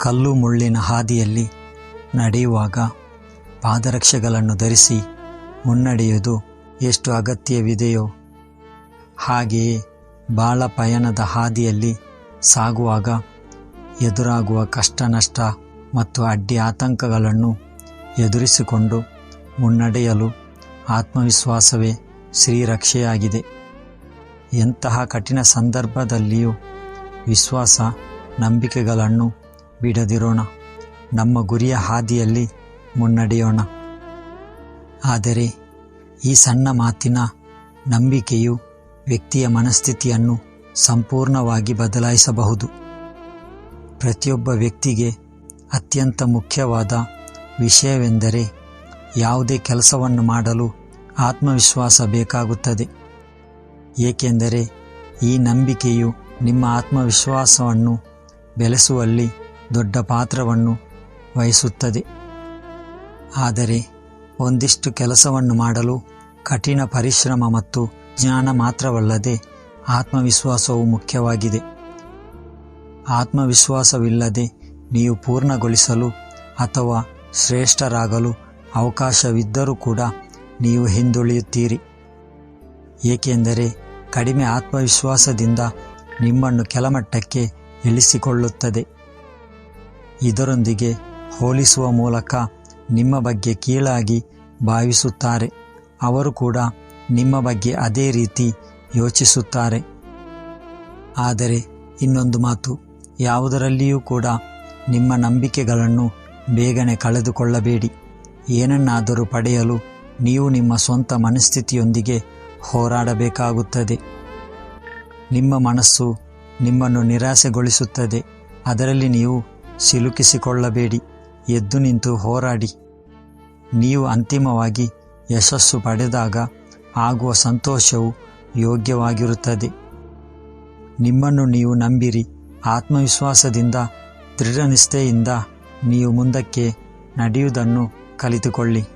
ಕಲ್ಲು ಮುಳ್ಳಿನ ಹಾದಿಯಲ್ಲಿ ನಡೆಯುವಾಗ ಪಾದರಕ್ಷೆಗಳನ್ನು ಧರಿಸಿ ಮುನ್ನಡೆಯುವುದು ಎಷ್ಟು ಅಗತ್ಯವಿದೆಯೋ ಹಾಗೆಯೇ ಬಾಳ ಪಯಣದ ಹಾದಿಯಲ್ಲಿ ಸಾಗುವಾಗ ಎದುರಾಗುವ ಕಷ್ಟ ನಷ್ಟ ಮತ್ತು ಅಡ್ಡಿ ಆತಂಕಗಳನ್ನು ಎದುರಿಸಿಕೊಂಡು ಮುನ್ನಡೆಯಲು ಆತ್ಮವಿಶ್ವಾಸವೇ ಶ್ರೀರಕ್ಷೆಯಾಗಿದೆ. ಎಂತಹ ಕಠಿಣ ಸಂದರ್ಭದಲ್ಲಿಯೂ ವಿಶ್ವಾಸ, ನಂಬಿಕೆಗಳನ್ನು ಬಿಡದಿರೋಣ. ನಮ್ಮ ಗುರಿಯ ಹಾದಿಯಲ್ಲಿ ಮುನ್ನಡೆಯೋಣ. ಆದರೆ ಈ ಸಣ್ಣ ಮಾತಿನ ನಂಬಿಕೆಯು ವ್ಯಕ್ತಿಯ ಮನಸ್ಥಿತಿಯನ್ನು ಸಂಪೂರ್ಣವಾಗಿ ಬದಲಾಯಿಸಬಹುದು. ಪ್ರತಿಯೊಬ್ಬ ವ್ಯಕ್ತಿಗೆ ಅತ್ಯಂತ ಮುಖ್ಯವಾದ ವಿಷಯವೆಂದರೆ ಯಾವುದೇ ಕೆಲಸವನ್ನು ಮಾಡಲು ಆತ್ಮವಿಶ್ವಾಸ ಬೇಕಾಗುತ್ತದೆ. ಏಕೆಂದರೆ ಈ ನಂಬಿಕೆಯು ನಿಮ್ಮ ಆತ್ಮವಿಶ್ವಾಸವನ್ನು ಬೆಳೆಸುವಲ್ಲಿ ದೊಡ್ಡ ಪಾತ್ರವನ್ನು ವಹಿಸುತ್ತದೆ. ಆದರೆ ಒಂದಿಷ್ಟು ಕೆಲಸವನ್ನು ಮಾಡಲು ಕಠಿಣ ಪರಿಶ್ರಮ ಮತ್ತು ಜ್ಞಾನ ಮಾತ್ರವಲ್ಲದೆ ಆತ್ಮವಿಶ್ವಾಸವು ಮುಖ್ಯವಾಗಿದೆ. ಆತ್ಮವಿಶ್ವಾಸವಿಲ್ಲದೆ ನೀವು ಪೂರ್ಣಗೊಳಿಸಲು ಅಥವಾ ಶ್ರೇಷ್ಠರಾಗಲು ಅವಕಾಶವಿದ್ದರೂ ಕೂಡ ನೀವು ಹಿಂದುಳಿಯುತ್ತೀರಿ. ಏಕೆಂದರೆ ಕಡಿಮೆ ಆತ್ಮವಿಶ್ವಾಸದಿಂದ ನಿಮ್ಮನ್ನು ಕೆಳಮಟ್ಟಕ್ಕೆ ಇಳಿಸಿಕೊಳ್ಳುತ್ತದೆ. ಇದರೊಂದಿಗೆ ಹೋಲಿಸುವ ಮೂಲಕ ನಿಮ್ಮ ಬಗ್ಗೆ ಕೀಳಾಗಿ ಭಾವಿಸುತ್ತಾರೆ. ಅವರು ಕೂಡ ನಿಮ್ಮ ಬಗ್ಗೆ ಅದೇ ರೀತಿ ಯೋಚಿಸುತ್ತಾರೆ. ಆದರೆ ಇನ್ನೊಂದು ಮಾತು, ಯಾವುದರಲ್ಲಿಯೂ ಕೂಡ ನಿಮ್ಮ ನಂಬಿಕೆಗಳನ್ನು ಬೇಗನೆ ಕಳೆದುಕೊಳ್ಳಬೇಡಿ. ಏನನ್ನಾದರೂ ಪಡೆಯಲು ನೀವು ನಿಮ್ಮ ಸ್ವಂತ ಮನಸ್ಥಿತಿಯೊಂದಿಗೆ ಹೋರಾಡಬೇಕಾಗುತ್ತದೆ. ನಿಮ್ಮ ಮನಸ್ಸು ನಿಮ್ಮನ್ನು ನಿರಾಸೆಗೊಳಿಸುತ್ತದೆ. ಅದರಲ್ಲಿ ನೀವು ಸಿಲುಕಿಸಿಕೊಳ್ಳಬೇಡಿ. ಎದ್ದು ನಿಂತು ಹೋರಾಡಿ. ನೀವು ಅಂತಿಮವಾಗಿ ಯಶಸ್ಸು ಪಡೆದಾಗ ಆಗುವ ಸಂತೋಷವು ಯೋಗ್ಯವಾಗಿರುತ್ತದೆ. ನಿಮ್ಮನ್ನು ನೀವು ನಂಬಿರಿ. ಆತ್ಮವಿಶ್ವಾಸದಿಂದ, ದೃಢನಿಷ್ಠೆಯಿಂದ ನೀವು ಮುಂದಕ್ಕೆ ನಡೆಯುವುದನ್ನು ಕಲಿತುಕೊಳ್ಳಿ.